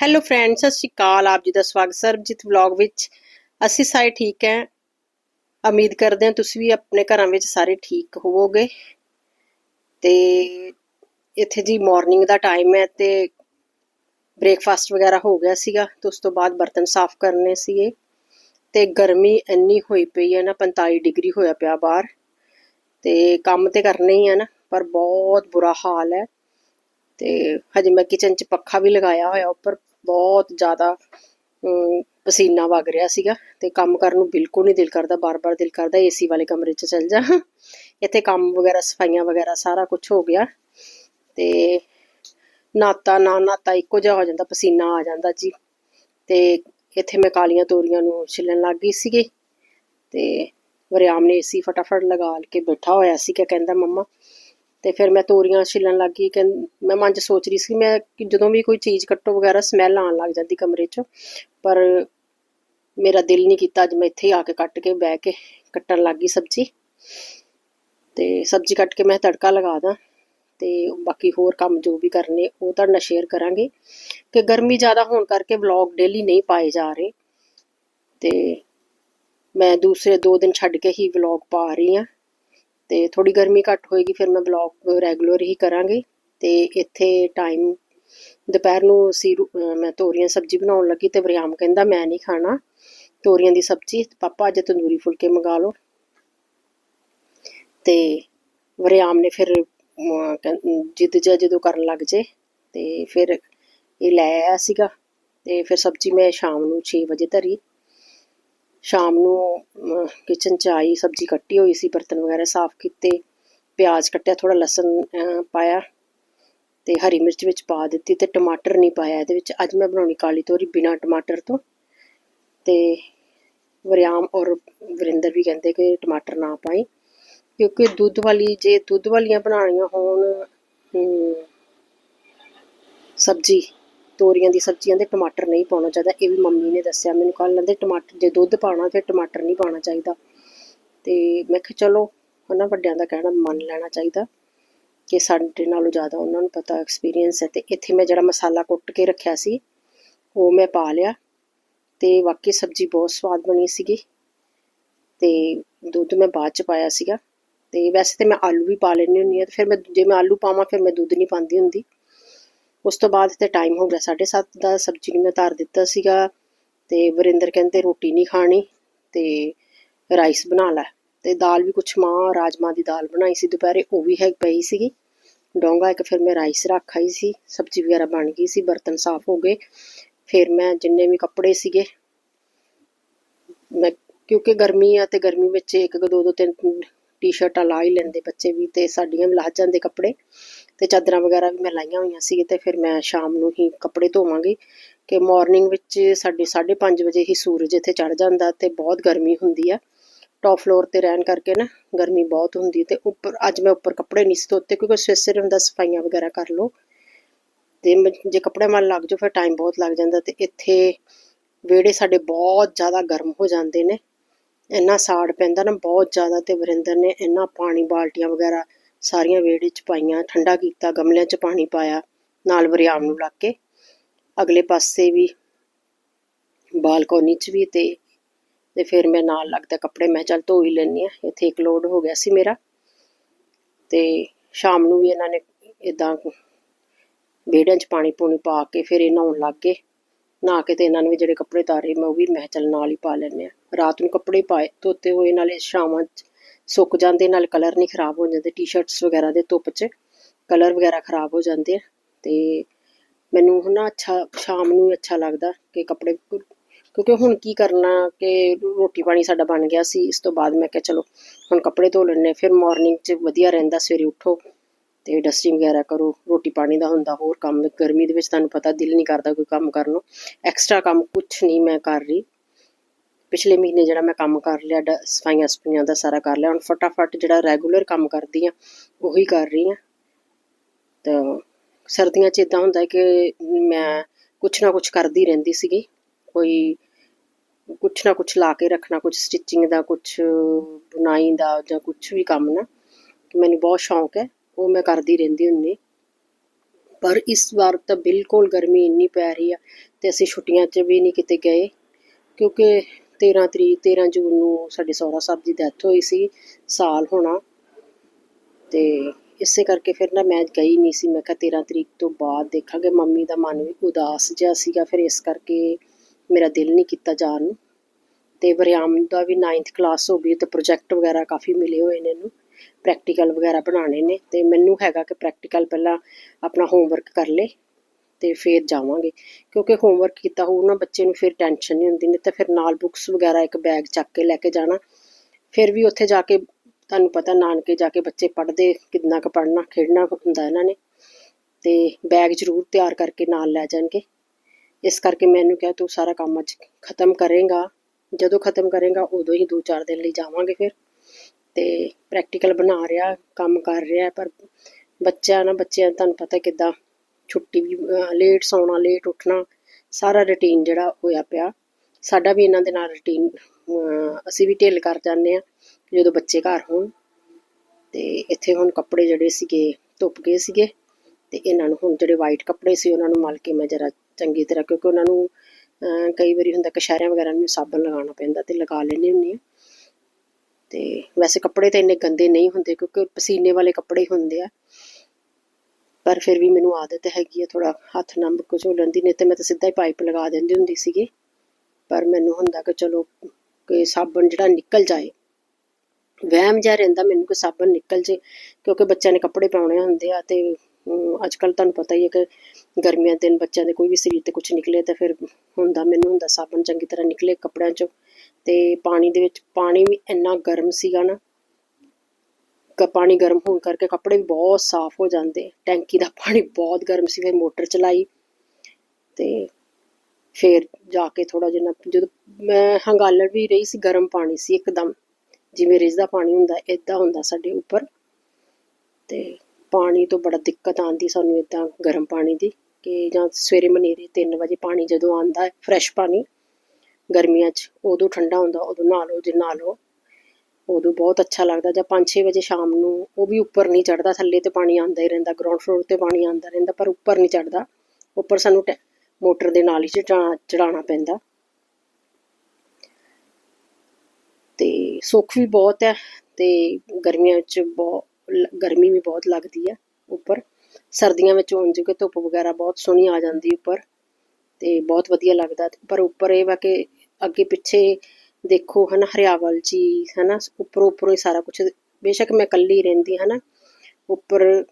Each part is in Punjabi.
ਹੈਲੋ ਫਰੈਂਡ ਸਤਿ ਸ਼੍ਰੀ ਅਕਾਲ, ਆਪ ਜੀ ਦਾ ਸਵਾਗਤ ਸਰਬਜੀਤ ਵਲੌਗ ਵਿੱਚ। ਅਸੀਂ ਸਾਰੇ ਠੀਕ ਹੈ। ਉਮੀਦ ਕਰਦੇ ਹਾਂ ਤੁਸੀਂ ਵੀ ਆਪਣੇ ਘਰਾਂ ਵਿੱਚ ਸਾਰੇ ਠੀਕ ਹੋਵੋਗੇ। ਤੇ ਇੱਥੇ ਜੀ ਮਾਰਨਿੰਗ ਦਾ ਟਾਈਮ ਹੈ ਤੇ ਬ੍ਰੇਕਫਾਸਟ ਵਗੈਰਾ ਹੋ ਗਿਆ ਸੀਗਾ ਤੇ ਉਸ ਤੋਂ ਬਾਅਦ ਬਰਤਨ ਸਾਫ਼ ਕਰਨੇ ਸੀਗੇ। ਤੇ ਗਰਮੀ ਇੰਨੀ ਹੋਈ ਪਈ ਹੈ ਨਾ 45 ਡਿਗਰੀ ਹੋਇਆ ਪਿਆ ਬਾਹਰ। ਤੇ ਕੰਮ ਤੇ ਕਰਨੇ ਹੀ ਆ ਨਾ, ਪਰ ਬਹੁਤ ਬੁਰਾ ਹਾਲ ਹੈ। ਤੇ ਹਜੇ ਮੈਂ ਕਿਚਨ 'ਚ ਪੱਖਾ ਵੀ ਲਗਾਇਆ ਹੋਇਆ ਉੱਪਰ। ਬਹੁਤ ਜ਼ਿਆਦਾ ਪਸੀਨਾ ਵਗ ਰਿਹਾ ਸੀਗਾ ਤੇ ਕੰਮ ਕਰਨ ਨੂੰ ਬਿਲਕੁਲ ਨਹੀਂ ਦਿਲ ਕਰਦਾ, ਬਾਰ-ਬਾਰ ਦਿਲ ਕਰਦਾ ਏਸੀ ਵਾਲੇ ਕਮਰੇ 'ਚ ਚਲ ਜਾ। ਇੱਥੇ ਕੰਮ ਵਗੈਰਾ, ਸਫਾਈਆਂ ਵਗੈਰਾ ਸਾਰਾ ਕੁਝ ਹੋ ਗਿਆ ਤੇ ਨਾਤਾ, ਨਾ ਨਾਤਾ ਇੱਕੋ ਜਿਹਾ ਹੋ ਜਾਂਦਾ, ਪਸੀਨਾ ਆ ਜਾਂਦਾ ਜੀ। ਤੇ ਇੱਥੇ ਮੈਂ ਕਾਲੀਆਂ ਤੋਰੀਆਂ ਨੂੰ ਛਿੱਲਣ ਲੱਗ ਗਈ ਸੀਗੀ ਤੇ ਵਰਿਆਮ ਨੇ ਏਸੀ ਫਟਾਫਟ ਲਗਾ ਕੇ ਬੈਠਾ ਹੋਇਆ ਸੀ ਕਿ ਕਹਿੰਦਾ ਮੰਮਾ ਤੇ ਫਿਰ ਮੈਂ ਤੋਰੀਆਂ ਛਿੱਲਣ ਲੱਗ ਗਈ ਕਿ ਮੈਂ ਮਨ 'ਚ ਸੋਚ ਰਹੀ ਸੀ, ਮੈਂ ਕਿ ਜਦੋਂ ਵੀ ਕੋਈ ਚੀਜ਼ ਕੱਟੋ ਵਗੈਰਾ ਸਮੈਲ ਆਉਣ ਲੱਗ ਜਾਂਦੀ ਕਮਰੇ 'ਚ, ਪਰ ਮੇਰਾ ਦਿਲ ਨਹੀਂ ਕੀਤਾ ਅੱਜ ਮੈਂ ਇੱਥੇ ਹੀ ਆ ਕੇ ਕੱਟ ਕੇ ਬਹਿ ਕੇ ਕੱਟਣ ਲੱਗ ਗਈ ਸਬਜ਼ੀ। ਤੇ ਸਬਜ਼ੀ ਕੱਟ ਕੇ ਮੈਂ ਤੜਕਾ ਲਗਾ ਦਾਂ ਤੇ ਬਾਕੀ ਹੋਰ ਕੰਮ ਜੋ ਵੀ ਕਰਨੇ ਉਹ ਤੁਹਾਡੇ ਨਾਲ ਸ਼ੇਅਰ ਕਰਾਂਗੇ। ਕਿ ਗਰਮੀ ਜ਼ਿਆਦਾ ਹੋਣ ਕਰਕੇ ਵਲੌਗ ਡੇਲੀ ਨਹੀਂ ਪਾਏ ਜਾ ਰਹੇ ਤੇ ਮੈਂ ਦੂਸਰੇ ਦੋ ਦਿਨ ਛੱਡ ਕੇ ਹੀ ਵਲੌਗ ਪਾ ਰਹੀ ਹਾਂ ਤੇ ਥੋੜੀ ਗਰਮੀ ਘੱਟ ਹੋਏਗੀ, ਫਿਰ ਮੈਂ ਬਲੌਗ ਰੈਗੂਲਰ ਹੀ ਕਰਾਂਗੀ। ਤੇ ਇੱਥੇ ਟਾਈਮ ਦੁਪਹਿਰ ਨੂੰ ਅਸੀਂ ਮੈਂ ਤੋਰੀਆਂ ਸਬਜ਼ੀ ਬਣਾਉਣ ਲੱਗੀ ਤੇ ਵਰਿਆਮ ਕਹਿੰਦਾ, ਮੈਂ ਨਹੀਂ ਖਾਣਾ। ਤੋਰੀਆਂ ਦੀ ਸਬਜ਼ੀ, ਪਾਪਾ ਅੱਜ ਤੰਦੂਰੀ ਫੁਲਕੇ ਮੰਗਾ ਲਓ। ਤੇ ਵਰਿਆਮ ਨੇ ਫਿਰ ਜਿੱਦ ਜਾ ਜਦੋਂ ਕਰਨ ਲੱਗ ਜੇ, ਤੇ ਫਿਰ ਇਹ ਲੈ ਆਇਆ ਸੀਗਾ। ਤੇ ਫਿਰ ਸਬਜ਼ੀ ਮੈਂ ਸ਼ਾਮ ਨੂੰ 6 ਵਜੇ ਧਰੀ। ਸ਼ਾਮ ਨੂੰ ਕਿਚਨ ਚ ਆਈ, ਸਬਜ਼ੀ ਕੱਟੀ ਹੋਈ ਸੀ, ਬਰਤਨ ਵਗੈਰਾ ਸਾਫ਼ ਕੀਤੇ, ਪਿਆਜ਼ ਕੱਟਿਆ ਥੋੜਾ ਲਸਣ ਪਾਇਆ ਤੇ ਹਰੀ ਮਿਰਚ ਵਿੱਚ ਪਾ ਦਿੱਤੀ ਤੇ ਟਮਾਟਰ ਨਹੀਂ ਪਾਇਆ ਇਹਦੇ ਵਿੱਚ। ਅੱਜ ਮੈਂ ਬਣਾਉਣੀ ਕਾਲੀ ਤੋਰੀ ਬਿਨਾ ਟਮਾਟਰ ਤੋਂ ਤੇ ਵਰਿਆਮ ਔਰ ਵਰਿੰਦਰ ਵੀ ਕਹਿੰਦੇ ਕਿ ਟਮਾਟਰ ਨਾ ਪਾਈ, ਕਿਉਂਕਿ ਦੁੱਧ ਵਾਲੀ, ਜੇ ਦੁੱਧ ਵਾਲੀਆਂ ਬਣਾਉਣੀਆਂ ਹੋਣ ਸਬਜ਼ੀ ਤੋਰੀਆਂ ਦੀ ਸਬਜ਼ੀਆਂ ਦੇ ਟਮਾਟਰ ਨਹੀਂ ਪਾਉਣਾ ਚਾਹੀਦਾ। ਇਹ ਵੀ ਮੰਮੀ ਨੇ ਦੱਸਿਆ। ਮੈਨੂੰ ਕੱਲ ਲੰਦੇ ਟਮਾਟਰ ਜੇ ਦੁੱਧ ਪਾਣਾ ਤੇ ਟਮਾਟਰ ਨਹੀਂ ਪਾਣਾ ਚਾਹੀਦਾ। ਤੇ ਮੈਂ ਕਿਹਾ, ਚਲੋ ਉਹਨਾਂ ਵੱਡਿਆਂ ਦਾ ਕਹਿਣਾ ਮੰਨ ਲੈਣਾ ਚਾਹੀਦਾ ਕਿ ਸਾਡੇ ਨਾਲੋਂ ਜ਼ਿਆਦਾ ਉਹਨਾਂ ਨੂੰ ਪਤਾ ਐਕਸਪੀਰੀਅੰਸ ਹੈ। ਤੇ ਇੱਥੇ ਮੈਂ ਜਿਹੜਾ ਮਸਾਲਾ ਕੁੱਟ ਕੇ ਰੱਖਿਆ ਸੀ, ਉਹ ਮੈਂ ਪਾ ਲਿਆ ਤੇ ਵਾਕਈ ਸਬਜ਼ੀ ਬਹੁਤ ਸਵਾਦ ਬਣੀ ਸੀਗੀ ਤੇ ਦੁੱਧ ਮੈਂ ਬਾਅਦ ਚ ਪਾਇਆ ਸੀਗਾ। ਤੇ ਵੈਸੇ ਤੇ ਮੈਂ ਆਲੂ ਵੀ ਪਾ ਲੈਣੀ ਹੁੰਦੀ ਆ ਤੇ ਫਿਰ ਮੈਂ, ਜੇ ਮੈਂ ਆਲੂ ਪਾਵਾਂ, ਫਿਰ ਮੈਂ ਦੁੱਧ ਨਹੀਂ ਪਾਉਂਦੀ ਹੁੰਦੀ। ਉਸ ਤੋਂ ਬਾਅਦ ਤੇ ਟਾਈਮ ਹੋ ਗਿਆ 7:30 ਦਾ, ਸਬਜ਼ੀ ਨੂੰ ਮੈਂ ਧਰ ਦਿੱਤਾ ਸੀਗਾ ਤੇ ਵਰਿੰਦਰ ਕਹਿੰਦੇ ਰੋਟੀ ਨਹੀਂ ਖਾਣੀ ਤੇ ਰਾਈਸ ਬਣਾ ਲੈ ਤੇ ਦਾਲ ਵੀ ਕੁਛ ਮਾਂ ਰਾਜਮਾ ਦੀ ਦਾਲ ਬਣਾਈ ਸੀ, ਦੁਪਹਿਰੇ ਉਹ ਵੀ ਹੈ ਪਈ ਸੀਗੀ। ਡੋਂਗਾ ਇੱਕ ਫਿਰ ਮੈਂ ਰਾਈਸ ਰੱਖ ਆਈ ਸੀ, ਸਬਜ਼ੀ ਵਗੈਰਾ ਬਣ ਗਈ ਸੀ, ਬਰਤਨ ਸਾਫ਼ ਹੋ ਗਏ। ਫਿਰ ਮੈਂ ਜਿੰਨੇ ਵੀ ਕੱਪੜੇ ਸੀਗੇ, ਮੈਂ ਕਿਉਂਕਿ ਗਰਮੀ ਆ ਤੇ ਗਰਮੀ ਵਿੱਚ ਇੱਕ, ਦੋ ਦੋ, ਤਿੰਨ ਟੀ-ਸ਼ਰਟਾਂ ਲਾ ਹੀ ਲੈਂਦੇ ਬੱਚੇ ਵੀ ਤੇ ਸਾਡੀਆਂ ਵੀ ਲਾਹ ਜਾਂਦੇ ਕੱਪੜੇ। ਤੇ ਚਾਦਰਾਂ ਵਗੈਰਾ ਵੀ ਮੈਂ ਲਾਈਆਂ ਹੋਈਆਂ ਸੀ ਤੇ ਫਿਰ ਮੈਂ ਸ਼ਾਮ ਨੂੰ ਹੀ ਕੱਪੜੇ ਧੋਵਾਂਗੀ ਕਿ ਮਾਰਨਿੰਗ ਵਿੱਚ ਸਾਡੇ 5:30 ਵਜੇ ਹੀ ਸੂਰਜ ਇੱਥੇ ਚੜ ਜਾਂਦਾ ਤੇ ਬਹੁਤ ਗਰਮੀ ਹੁੰਦੀ ਆ। ਟੌਪ ਫਲੋਰ ਤੇ ਰਹਿਣ ਕਰਕੇ ਨਾ ਗਰਮੀ ਬਹੁਤ ਹੁੰਦੀ ਤੇ ਉੱਪਰ ਅੱਜ ਮੈਂ ਉੱਪਰ ਕੱਪੜੇ ਨਹੀਂ ਸੀ ਧੋਤੇ ਕਿਉਂਕਿ ਸਵੇਰੇ ਹੁੰਦਾ ਸਫਾਈਆਂ ਵਗੈਰਾ ਕਰ ਲਓ। ਤੇ ਜੇ ਕੱਪੜੇ ਮਨ ਲੱਗ ਜਾਓ ਫਿਰ ਟਾਈਮ ਬਹੁਤ ਲੱਗ ਜਾਂਦਾ ਤੇ ਇੱਥੇ ਵਿਹੜੇ ਸਾਡੇ ਬਹੁਤ ਜ਼ਿਆਦਾ ਗਰਮ ਹੋ ਜਾਂਦੇ ਨੇ। ਇੰਨਾ ਸਾੜ ਪੈਂਦਾ ਨਾ ਬਹੁਤ ਜ਼ਿਆਦਾ ਤੇ ਵਰਿੰਦਰ ਨੇ ਇੰਨਾ ਪਾਣੀ ਬਾਲਟੀਆਂ ਵਗੈਰਾ ਸਾਰੀਆਂ ਵਿਹੜੇ 'ਚ ਪਾਈਆਂ, ਠੰਡਾ ਕੀਤਾ, ਗਮਲਿਆਂ 'ਚ ਪਾਣੀ ਪਾਇਆ, ਨਾਲ ਵਰਿਆਮ ਨੂੰ ਲੱਗ ਕੇ। ਅਗਲੇ ਪਾਸੇ ਵੀ ਬਾਲਕੋਨੀ 'ਚ ਵੀ ਤੇ ਤੇ ਫਿਰ ਮੈਂ ਨਾਲ ਲੱਗਦਾ ਕੱਪੜੇ, ਮੈਂ ਚੱਲ ਧੋ ਹੀ ਲੈਣੀ ਆ ਇੱਥੇ ਇੱਕ ਲੋਡ ਹੋ ਗਿਆ ਸੀ ਮੇਰਾ। ਤੇ ਸ਼ਾਮ ਨੂੰ ਵੀ ਇਹਨਾਂ ਨੇ ਇਦਾਂ ਵਿਹੜਿਆਂ 'ਚ ਪਾਣੀ ਪੂਣੀ ਪਾ ਕੇ ਫਿਰ ਇਹ ਨਹਾਉਣ ਲੱਗ ਗਏ। ਨਹਾ ਕੇ ਤੇ ਇਹਨਾਂ ਨੂੰ ਵੀ ਜਿਹੜੇ ਕੱਪੜੇ ਤਾਰੇ ਮੈਂ ਉਹ ਵੀ ਮੈਂ ਚੱਲ ਨਾਲ ਹੀ ਪਾ ਲੈਣੇ ਆ ਰਾਤ ਨੂੰ ਕੱਪੜੇ ਪਾਏ, ਧੋਤੇ ਹੋਏ, ਨਾਲੇ ਸ਼ਾਮਾਂ 'ਚ ਸੁੱਕ ਜਾਂਦੇ, ਨਾਲ ਕਲਰ ਨਹੀਂ ਖਰਾਬ ਹੋ ਜਾਂਦੇ ਟੀ-ਸ਼ਰਟਸ ਵਗੈਰਾ ਦੇ ਧੁੱਪ 'ਚ ਕਲਰ ਵਗੈਰਾ ਖਰਾਬ ਹੋ ਜਾਂਦੇ ਆ। ਤੇ ਮੈਨੂੰ ਹੁਣ ਅੱਛਾ, ਸ਼ਾਮ ਨੂੰ ਅੱਛਾ ਲੱਗਦਾ ਕਿ ਕੱਪੜੇ ਕਿਉਂਕਿ ਹੁਣ ਕੀ ਕਰਨਾ ਕਿ ਰੋਟੀ ਪਾਣੀ ਸਾਡਾ ਬਣ ਗਿਆ ਸੀ, ਇਸ ਤੋਂ ਬਾਅਦ ਮੈਂ ਕਿਹਾ ਚਲੋ ਹੁਣ ਕੱਪੜੇ ਧੋ ਲੈਣੇ ਫਿਰ ਮਾਰਨਿੰਗ 'ਚ ਵਧੀਆ ਰਹਿੰਦਾ, ਸਵੇਰੇ ਉੱਠੋ ਤੇ ਡਸਟਿੰਗ ਵਗੈਰਾ ਕਰੋ, ਰੋਟੀ ਪਾਣੀ ਦਾ ਹੁੰਦਾ ਹੋਰ ਕੰਮ, ਗਰਮੀ ਦੇ ਵਿੱਚ ਤੁਹਾਨੂੰ ਪਤਾ ਦਿਲ ਨਹੀਂ ਕਰਦਾ ਕੋਈ ਕੰਮ ਕਰਨ ਨੂੰ ਐਕਸਟਰਾ ਕੰਮ ਕੁਝ ਨਹੀਂ ਮੈਂ ਕਰ ਰਹੀ। ਪਿਛਲੇ ਮਹੀਨੇ ਜਿਹੜਾ ਮੈਂ ਕੰਮ ਕਰ ਲਿਆ ਸਫਾਈਆਂ ਸਫਾਈਆਂ ਦਾ ਸਾਰਾ ਕਰ ਲਿਆ, ਹੁਣ ਫਟਾਫਟ ਜਿਹੜਾ ਰੈਗੂਲਰ ਕੰਮ ਕਰਦੀ ਆ ਉਹੀ ਕਰ ਰਹੀ ਆ ਤਾਂ ਸਰਦੀਆਂ 'ਚ ਇਦਾਂ ਹੁੰਦਾ ਕਿ ਮੈਂ ਕੁਛ ਨਾ ਕੁਛ ਕਰਦੀ ਰਹਿੰਦੀ ਸੀਗੀ, ਕੋਈ ਕੁਛ ਨਾ ਕੁਛ ਲਾ ਕੇ ਰੱਖਣਾ, ਕੁਛ ਸਟਿਚਿੰਗ ਦਾ, ਕੁਛ ਬੁਣਾਈ ਦਾ ਜਾਂ ਕੁਛ ਵੀ ਕੰਮ ਨਾ, ਮੈਨੂੰ ਬਹੁਤ ਸ਼ੌਂਕ ਹੈ, ਉਹ ਮੈਂ ਕਰਦੀ ਰਹਿੰਦੀ ਹੁੰਨੀ ਪਰ ਇਸ ਵਾਰ ਤਾਂ ਬਿਲਕੁਲ ਗਰਮੀ ਇੰਨੀ ਪੈ ਰਹੀ ਆ ਤੇ ਅਸੀਂ ਛੁੱਟੀਆਂ 'ਚ ਵੀ ਨਹੀਂ ਕਿਤੇ ਗਏ, ਕਿਉਂਕਿ 13 ਤਰੀਕ 13 ਜੂਨ ਨੂੰ ਸਾਡੇ ਸਹੁਰਾ ਸਾਹਿਬ ਦੀ ਡੈਥ ਹੋਈ ਸੀ, ਸਾਲ ਹੋਣਾ। ਤੇ ਇਸੇ ਕਰਕੇ ਫਿਰ ਨਾ ਮੈਂ ਗਈ ਨਹੀਂ ਸੀ। ਮੈਂ ਕਿਹਾ 13 ਤਰੀਕ ਤੋਂ ਬਾਅਦ ਦੇਖਾਂਗੇ। ਮੰਮੀ ਦਾ ਮਨ ਵੀ ਉਦਾਸ ਜਿਹਾ ਸੀਗਾ। ਫਿਰ ਇਸ ਕਰਕੇ ਮੇਰਾ ਦਿਲ ਨਹੀਂ ਕੀਤਾ ਜਾਣ ਨੂੰ। ਤੇ ਵਰਿਆਮ ਦਾ ਵੀ 9th ਕਲਾਸ ਹੋ ਗਈ। ਤੇ ਪ੍ਰੋਜੈਕਟ ਵਗੈਰਾ ਕਾਫੀ ਮਿਲੇ ਹੋਏ ਨੇ ਇਹਨੂੰ। ਪ੍ਰੈਕਟੀਕਲ ਵਗੈਰਾ ਬਣਾਉਣੇ ਨੇ। ਤੇ ਮੈਨੂੰ ਹੈਗਾ ਕਿ ਪ੍ਰੈਕਟੀਕਲ ਪਹਿਲਾਂ ਆਪਣਾ ਹੋਮਵਰਕ ਕਰ ਲੇ। ਤੇ ਫਿਰ ਜਾਵਾਂਗੇ। ਕਿਉਂਕਿ ਹੋਮਵਰਕ ਕੀਤਾ ਹੋਊ ਨਾ, ਬੱਚੇ ਨੂੰ ਫਿਰ ਟੈਨਸ਼ਨ ਨਹੀਂ ਹੁੰਦੀ, ਨਹੀਂ ਤਾਂ ਫਿਰ ਨਾਲ ਬੁੱਕਸ ਵਗੈਰਾ ਇੱਕ ਬੈਗ ਚੱਕ ਕੇ ਲੈ ਕੇ ਜਾਣਾ। ਫਿਰ ਵੀ ਉੱਥੇ ਜਾ ਕੇ ਤੁਹਾਨੂੰ ਪਤਾ ਨਾਨਕੇ ਜਾ ਕੇ ਬੱਚੇ ਪੜ੍ਹਦੇ, ਕਿੰਨਾ ਕੁ ਪੜ੍ਹਨਾ, ਖੇਡਣਾ ਹੁੰਦਾ ਇਹਨਾਂ ਨੇ। ਤੇ ਬੈਗ ਜ਼ਰੂਰ ਤਿਆਰ ਕਰਕੇ ਨਾਲ ਲੈ ਜਾਣਗੇ। ਇਸ ਕਰਕੇ ਮੈਨੂੰ ਕਿਹਾ, ਤੂੰ ਸਾਰਾ ਕੰਮ ਅੱਜ ਖਤਮ ਕਰੇਗਾ। ਜਦੋਂ ਖਤਮ ਕਰੇਗਾ, ਉਦੋਂ ਹੀ 2-4 ਦਿਨ ਲਈ ਜਾਵਾਂਗੇ ਫਿਰ। ਤੇ ਪ੍ਰੈਕਟੀਕਲ ਬਣਾ ਰਿਹਾ, ਕੰਮ ਕਰ ਰਿਹਾ, ਪਰ ਬੱਚਾ ਨਾ ਬੱਚਿਆਂ, ਤੁਹਾਨੂੰ ਪਤਾ ਕਿੱਦਾਂ ਛੁੱਟੀ ਵੀ ਲੇਟ ਸੌਣਾ ਲੇਟ ਉੱਠਣਾ, ਸਾਰਾ ਰੁਟੀਨ ਜਿਹੜਾ ਹੋਇਆ ਪਿਆ। ਸਾਡਾ ਵੀ ਇਹਨਾਂ ਦੇ ਨਾਲ ਰੁਟੀਨ ਅਸੀਂ ਵੀ ਢਿੱਲ ਕਰ ਜਾਂਦੇ ਆ ਜਦੋਂ ਬੱਚੇ ਘਰ ਹੋਣ। ਤੇ ਇੱਥੇ ਹੁਣ ਕੱਪੜੇ ਜਿਹੜੇ ਸੀਗੇ, ਧੁੱਪ ਗਏ ਸੀਗੇ ਤੇ ਇਹਨਾਂ ਨੂੰ ਹੁਣ ਜਿਹੜੇ ਵਾਈਟ ਕੱਪੜੇ ਸੀ, ਉਹਨਾਂ ਨੂੰ ਮਲ ਕੇ ਮੈਂ ਜਰਾ ਚੰਗੀ ਤਰ੍ਹਾਂ, ਕਿਉਂਕਿ ਉਹਨਾਂ ਨੂੰ ਕਈ ਵਾਰੀ ਹੁੰਦਾ ਕਸ਼ਹਿਰਿਆਂ ਵਗੈਰਾ ਨੂੰ ਸਾਬਣ ਲਗਾਉਣਾ ਪੈਂਦਾ ਤੇ ਲਗਾ ਲੈਂਦੇ ਹੁੰਦੀ ਆ ਤੇ ਵੈਸੇ ਕੱਪੜੇ ਤਾਂ ਇੰਨੇ ਗੰਦੇ ਨਹੀਂ ਹੁੰਦੇ, ਕਿਉਂਕਿ ਪਸੀਨੇ ਵਾਲੇ ਕੱਪੜੇ ਹੁੰਦੇ ਆ। ਪਰ ਫਿਰ ਵੀ ਮੈਨੂੰ ਆਦਤ ਹੈਗੀ ਹੈ ਥੋੜਾ ਹੱਥ ਨਾਲ ਝੋਲਣ ਦੀ, ਨਹੀਂ ਤੇ ਮੈਂ ਤਾਂ ਸਿੱਧਾ ਹੀ ਪਾਈਪ ਲਗਾ ਦਿੰਦੀ ਹੁੰਦੀ ਸੀਗੀ। ਪਰ ਮੈਨੂੰ ਹੁੰਦਾ ਕਿ ਚਲੋ ਕਿ ਸਾਬਣ ਜਿਹੜਾ ਨਿਕਲ ਜਾਏ। ਵਹਿਮ ਜਿਹਾ ਰਹਿੰਦਾ ਮੈਨੂੰ ਕਿ ਸਾਬਣ ਨਿਕਲ ਜੇ, ਕਿਉਂਕਿ ਬੱਚਿਆਂ ਨੇ ਕੱਪੜੇ ਪਾਉਣੇ ਹੁੰਦੇ ਆ ਤੇ ਅੱਜ ਕੱਲ ਤੁਹਾਨੂੰ ਪਤਾ ਹੀ ਹੈ ਕਿ ਗਰਮੀਆਂ ਦਿਨ ਬੱਚਿਆਂ ਦੇ ਕੋਈ ਵੀ ਸਰੀਰ ਤੇ ਕੁਝ ਨਿਕਲੇ ਤਾਂ ਫਿਰ ਹੁੰਦਾ, ਮੈਨੂੰ ਹੁੰਦਾ ਸਾਬਣ ਚੰਗੀ ਤਰ੍ਹਾਂ ਨਿਕਲੇ ਕੱਪੜਿਆਂ ਚੋਂ। ਤੇ ਪਾਣੀ ਦੇ ਵਿੱਚ, ਪਾਣੀ ਵੀ ਇੰਨਾ ਗਰਮ ਸੀਗਾ ਨਾ ਪਾਣੀ ਗਰਮ ਹੋਣ ਕਰਕੇ ਕੱਪੜੇ ਵੀ ਬਹੁਤ ਸਾਫ਼ ਹੋ ਜਾਂਦੇ ਟੈਂਕੀ ਦਾ ਪਾਣੀ ਬਹੁਤ ਗਰਮ ਸੀ, ਫਿਰ ਮੋਟਰ ਚਲਾਈ ਤੇ ਫਿਰ ਜਾ ਕੇ ਥੋੜਾ ਜਿਹਾ ਜਦੋਂ ਮੈਂ ਹੰਗਾਲੜ ਵੀ ਰਹੀ ਸੀ, ਗਰਮ ਪਾਣੀ ਸੀ ਇੱਕਦਮ, ਜਿਵੇਂ ਰਿਜ ਦਾ ਪਾਣੀ ਹੁੰਦਾ ਇਦਾਂ ਹੁੰਦਾ ਸਾਡੇ ਉੱਪਰ ਤੇ ਪਾਣੀ ਤੋਂ ਬੜਾ ਦਿੱਕਤ ਆਉਂਦੀ ਸਾਨੂੰ ਇਦਾਂ ਗਰਮ ਪਾਣੀ ਦੀ ਕਿ ਜਾਂ ਸਵੇਰੇ ਮਨੇਰੇ 3 ਵਜੇ ਪਾਣੀ ਜਦੋਂ ਆਉਂਦਾ ਹੈ, ਫਰੈਸ਼ ਪਾਣੀ ਗਰਮੀਆਂ 'ਚ, ਉਦੋਂ ਠੰਡਾ ਹੁੰਦਾ, ਉਦੋਂ ਨਹਾ ਲਓ, ਜੇ ਨਹਾ ਲਓ। ਉਦੋਂ ਬਹੁਤ ਅੱਛਾ ਲੱਗਦਾ, ਜਾਂ 5-6 ਵਜੇ ਸ਼ਾਮ ਨੂੰ ਉਹ ਵੀ ਉੱਪਰ ਨਹੀਂ ਚੜਦਾ ਥੱਲੇ ਤੇ ਪਾਣੀ ਆਉਂਦਾ ਹੀ ਰਹਿੰਦਾ ਗਰਾਊਂਡ ਫਲੋਰ ਤੇ ਪਾਣੀ ਆਉਂਦਾ ਰਹਿੰਦਾ, ਪਰ ਉੱਪਰ ਨਹੀਂ ਚੜਦਾ ਉੱਪਰ ਸਾਨੂੰ ਮੋਟਰ ਦੇ ਨਾਲ ਹੀ ਚੜਾਉਣਾ ਪੈਂਦਾ। ਤੇ ਸੁੱਖ ਵੀ ਬਹੁਤ ਹੈ ਤੇ ਗਰਮੀਆਂ ਵਿੱਚ ਬਹੁਤ ਗਰਮੀ ਵੀ ਬਹੁਤ ਲੱਗਦੀ ਹੈ ਉੱਪਰ। ਸਰਦੀਆਂ ਵਿੱਚ ਉਂਝ ਕਿ ਧੁੱਪ ਵਗੈਰਾ ਬਹੁਤ ਸੋਹਣੀ ਆ ਜਾਂਦੀ ਉੱਪਰ ਤੇ ਬਹੁਤ ਵਧੀਆ ਲੱਗਦਾ। ਪਰ ਉੱਪਰ ਇਹ ਵਾ ਕਿ ਅੱਗੇ ਪਿੱਛੇ ਦੇਖੋ, ਹਨਾ, ਹਰਿਆਵਲ ਜੀ, ਹਨਾ, ਉੱਪਰੋਂ ਉੱਪਰੋਂ ਹੀ ਸਾਰਾ ਕੁਝ ਬੇਸ਼ੱਕ ਮੈਂ ਇਕੱਲੀ ਰਹਿੰਦੀ, ਹਨਾ, ਉੱਪਰ।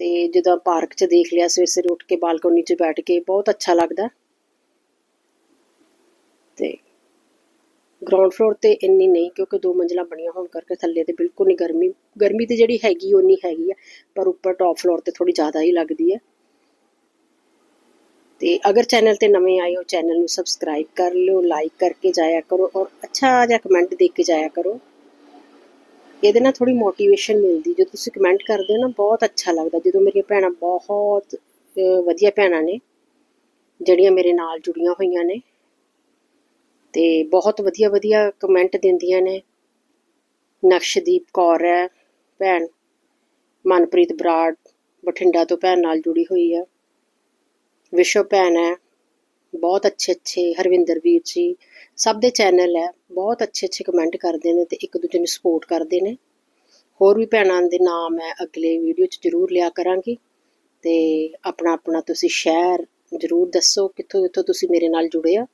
ਤੇ ਜਦੋਂ ਪਾਰਕ 'ਚ ਦੇਖ ਲਿਆ ਸਵੇਰ ਸਵੇਰੇ ਉੱਠ ਕੇ ਬਾਲਕੋਨੀ 'ਚ ਬੈਠ ਕੇ, ਬਹੁਤ ਅੱਛਾ ਲੱਗਦਾ। ਤੇ ਗਰਾਊਂਡ ਫਲੋਰ ਤੇ ਇੰਨੀ ਨਹੀਂ, ਕਿਉਂਕਿ ਦੋ ਮੰਜ਼ਲਾ ਬਣੀਆਂ ਹੋਣ ਕਰਕੇ ਥੱਲੇ ਤੇ ਬਿਲਕੁਲ ਨਹੀਂ ਗਰਮੀ। ਗਰਮੀ ਤੇ ਜਿਹੜੀ ਹੈਗੀ ਉਨੀ ਹੈਗੀ ਆ, ਪਰ ਉੱਪਰ ਟੌਪ ਫਲੋਰ ਤੇ ਥੋੜੀ ਜ਼ਿਆਦਾ ਹੀ ਲੱਗਦੀ ਹੈ ਤੇ ਅਗਰ ਚੈਨਲ ਤੇ ਨਵੇਂ ਆਏ ਹੋ ਚੈਨਲ ਨੂੰ ਸਬਸਕ੍ਰਾਈਬ ਕਰ ਲਿਓ ਲਾਈਕ ਕਰਕੇ ਜਾਇਆ ਕਰੋ ਔਰ ਅੱਛਾ ਜਿਹਾ ਕਮੈਂਟ ਦੇ ਕੇ ਜਾਇਆ ਕਰੋ। ਇਹਦੇ ਨਾਲ ਥੋੜੀ ਮੋਟੀਵੇਸ਼ਨ ਮਿਲਦੀ। ਜਦੋਂ ਤੁਸੀਂ ਕਮੈਂਟ ਕਰਦੇ ਹੋ ਨਾ, ਬਹੁਤ ਅੱਛਾ ਲੱਗਦਾ। ਜਦੋਂ ਮੇਰੀਆਂ ਭੈਣਾਂ ਬਹੁਤ ਵਧੀਆ ਭੈਣਾਂ ਨੇ, ਜਿਹੜੀਆਂ ਮੇਰੇ ਨਾਲ ਜੁੜੀਆਂ ਹੋਈਆਂ ਨੇ, ਤੇ ਬਹੁਤ ਵਧੀਆ ਵਧੀਆ ਕਮੈਂਟ ਦਿੰਦੀਆਂ ਨੇ। ਨਕਸ਼ਦੀਪ ਕੌਰ ਹੈ, ਭੈਣ। ਮਨਪ੍ਰੀਤ ਬਰਾੜ, ਬਠਿੰਡਾ ਤੋਂ ਭੈਣ ਨਾਲ ਜੁੜੀ ਹੋਈ ਹੈ ਵਿਸ਼ਵ ਭੈਣ ਹੈ। ਬਹੁਤ ਅੱਛੇ ਅੱਛੇ ਹਰਵਿੰਦਰ ਵੀਰ ਜੀ। ਸਭ ਦੇ ਚੈਨਲ ਹੈ। ਬਹੁਤ ਅੱਛੇ ਅੱਛੇ ਕਮੈਂਟ ਕਰਦੇ ਨੇ ਤੇ ਇੱਕ ਦੂਜੇ ਨੂੰ ਸਪੋਰਟ ਕਰਦੇ ਨੇ। ਹੋਰ ਵੀ ਭੈਣਾਂ ਦੇ ਨਾਮ ਮੈਂ ਅਗਲੇ ਵੀਡੀਓ 'ਚ ਜ਼ਰੂਰ ਲਿਆ ਕਰਾਂਗੀ। ਤੇ ਆਪਣਾ ਆਪਣਾ ਤੁਸੀਂ ਸ਼ਹਿਰ ਜ਼ਰੂਰ ਦੱਸੋ ਕਿੱਥੋਂ ਕਿੱਥੋਂ ਤੁਸੀਂ ਮੇਰੇ ਨਾਲ ਜੁੜੇ ਆ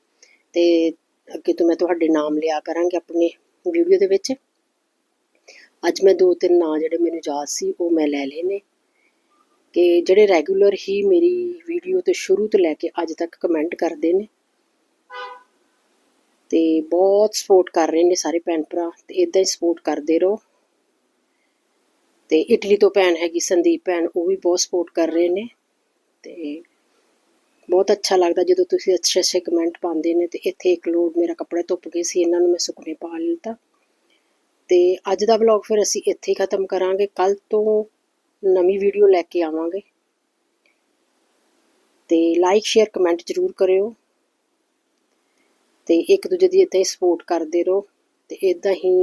ਤੇ ਅੱਗੇ ਤੋਂ ਮੈਂ ਤੁਹਾਡੇ ਨਾਮ ਲਿਆ ਕਰਾਂਗੀ ਆਪਣੀ ਵੀਡੀਓ ਦੇ ਵਿੱਚ। ਅੱਜ ਮੈਂ ਦੋ ਤਿੰਨ ਨਾਂ ਜਿਹੜੇ ਮੈਨੂੰ ਯਾਦ ਸੀ, ਉਹ ਮੈਂ ਲੈ ਲਏ ਨੇ। ਕਿ ਜਿਹੜੇ ਰੈਗੂਲਰ ਹੀ ਮੇਰੀ ਵੀਡੀਓ ਤੇ ਸ਼ੁਰੂ ਤੋਂ ਲੈ ਕੇ ਅੱਜ ਤੱਕ ਕਮੈਂਟ ਕਰਦੇ ਨੇ। ਤੇ ਬਹੁਤ ਸਪੋਰਟ ਕਰ ਰਹੇ ਨੇ ਸਾਰੇ ਭੈਣ ਭਰਾ, ਤੇ ਇਦਾਂ ਹੀ ਸਪੋਰਟ ਕਰਦੇ ਰਹੋ। ਤੇ ਇਟਲੀ ਤੋਂ ਭੈਣ ਹੈਗੀ ਸੰਦੀਪ, ਭੈਣ ਉਹ ਵੀ ਬਹੁਤ ਸਪੋਰਟ ਕਰ ਰਹੇ ਨੇ। ਤੇ ਬਹੁਤ ਅੱਛਾ ਲੱਗਦਾ ਜਦੋਂ ਤੁਸੀਂ ਅੱਛੇ ਅੱਛੇ ਕਮੈਂਟ ਪਾਉਂਦੇ ਨੇ ਤੇ ਇੱਥੇ ਇੱਕ ਲੋਡ ਮੇਰਾ ਕੱਪੜੇ ਧੁੱਪ ਗਏ ਸੀ, ਇਹਨਾਂ ਨੂੰ ਮੈਂ ਸੁਕਨੇ ਪਾ ਲਿੱਤਾ। ਤੇ ਅੱਜ ਦਾ ਵਲੌਗ ਫਿਰ ਅਸੀਂ ਇੱਥੇ ਹੀ ਖਤਮ ਕਰਾਂਗੇ। ਕੱਲ ਤੋਂ ਨਵੀਂ ਵੀਡੀਓ ਲੈ ਕੇ ਆਵਾਂਗੇ। ਤੇ ਲਾਈਕ ਸ਼ੇਅਰ ਕਮੈਂਟ ਜ਼ਰੂਰ ਕਰਿਓ। ਤੇ ਇੱਕ ਦੂਜੇ ਦੀ ਇਦਾਂ ਹੀ ਸਪੋਰਟ ਕਰਦੇ ਰਹੋ। ਤੇ ਇਦਾਂ ਹੀ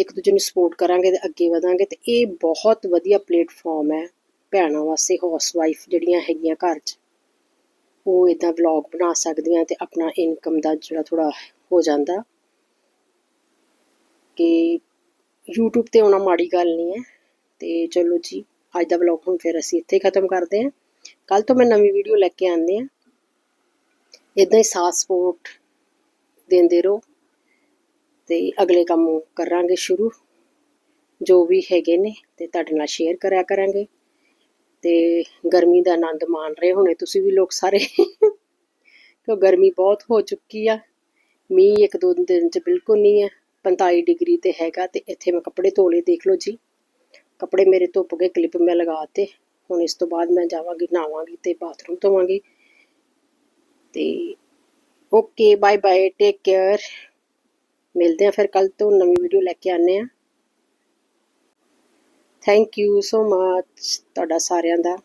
ਇੱਕ ਦੂਜੇ ਨੂੰ ਸਪੋਰਟ ਕਰਾਂਗੇ ਤੇ ਅੱਗੇ ਵਧਾਂਗੇ। ਤੇ ਇਹ ਬਹੁਤ ਵਧੀਆ ਪਲੇਟਫਾਰਮ ਹੈ ਭੈਣਾਂ ਵਾਸਤੇ ਹਾਊਸਵਾਈਫ ਜਿਹੜੀਆਂ ਹੈਗੀਆਂ ਘਰ 'ਚ। ਉਹ ਇਦਾਂ ਵਲੌਗ ਬਣਾ ਸਕਦੀਆਂ ਤੇ ਆਪਣਾ ਇਨਕਮ ਦਾ ਜਿਹੜਾ ਥੋੜਾ ਹੋ ਜਾਂਦਾ। ਕਿ YouTube ਤੇ ਆਉਣਾ ਮਾੜੀ ਗੱਲ ਨਹੀਂ ਹੈ। ਤੇ ਚਲੋ ਜੀ, ਅੱਜ ਦਾ ਵਲੌਗ ਹੁਣ ਫਿਰ ਅਸੀਂ ਇੱਥੇ ਖਤਮ ਕਰਦੇ ਹਾਂ। ਕੱਲ ਤੋਂ ਮੈਂ ਨਵੀਂ ਵੀਡੀਓ ਲੈ ਕੇ ਆਉਂਦੇ ਹਾਂ। ਇਦਾਂ ਹੀ ਸਾਥ ਸਪੋਰਟ ਦਿੰਦੇ ਰਹੋ ਤੇ ਅਗਲੇ ਕੰਮ ਕਰਾਂਗੇ ਸ਼ੁਰੂ। ਜੋ ਵੀ ਹੈਗੇ ਨੇ ਤੇ ਤੁਹਾਡੇ ਨਾਲ ਸ਼ੇਅਰ ਕਰਿਆ ਕਰਾਂਗੇ। ਤੇ ਗਰਮੀ ਦਾ ਆਨੰਦ ਮਾਣ ਰਹੇ ਹੋਣੇ ਤੁਸੀਂ ਵੀ ਲੋਕ ਸਾਰੇ। ਕਿਉਂ ਗਰਮੀ ਬਹੁਤ ਹੋ ਚੁੱਕੀ ਆ। ਮੀਂਹ ਇੱਕ ਦੋ ਦਿਨ ਚ ਬਿਲਕੁਲ ਨਹੀਂ ਹੈ 45 ਡਿਗਰੀ ਤੇ ਹੈਗਾ ਤੇ ਇੱਥੇ ਮੈਂ ਕੱਪੜੇ ਧੋਲੇ ਦੇਖ ਲਓ ਜੀ। ਕੱਪੜੇ ਮੇਰੇ ਧੁੱਪ ਗਏ ਕਲਿੱਪ ਮੈਂ ਲਗਾਤੇ ਹੁਣ ਇਸ ਤੋਂ ਬਾਅਦ ਮੈਂ ਜਾਵਾਂਗੀ, ਨਹਾਵਾਂਗੀ ਤੇ ਬਾਥਰੂਮ ਧੋਵਾਂਗੀ। ਤੇ okay bye bye take care ਮਿਲਦੇ ਆ ਫਿਰ ਕੱਲ ਤੋਂ ਨਵੀਂ ਵੀਡੀਓ ਲੈ ਕੇ ਆਨੇ ਆ ਥੈਂਕ ਯੂ ਸੋ ਮਚ ਤੁਹਾਡਾ ਸਾਰਿਆਂ ਦਾ।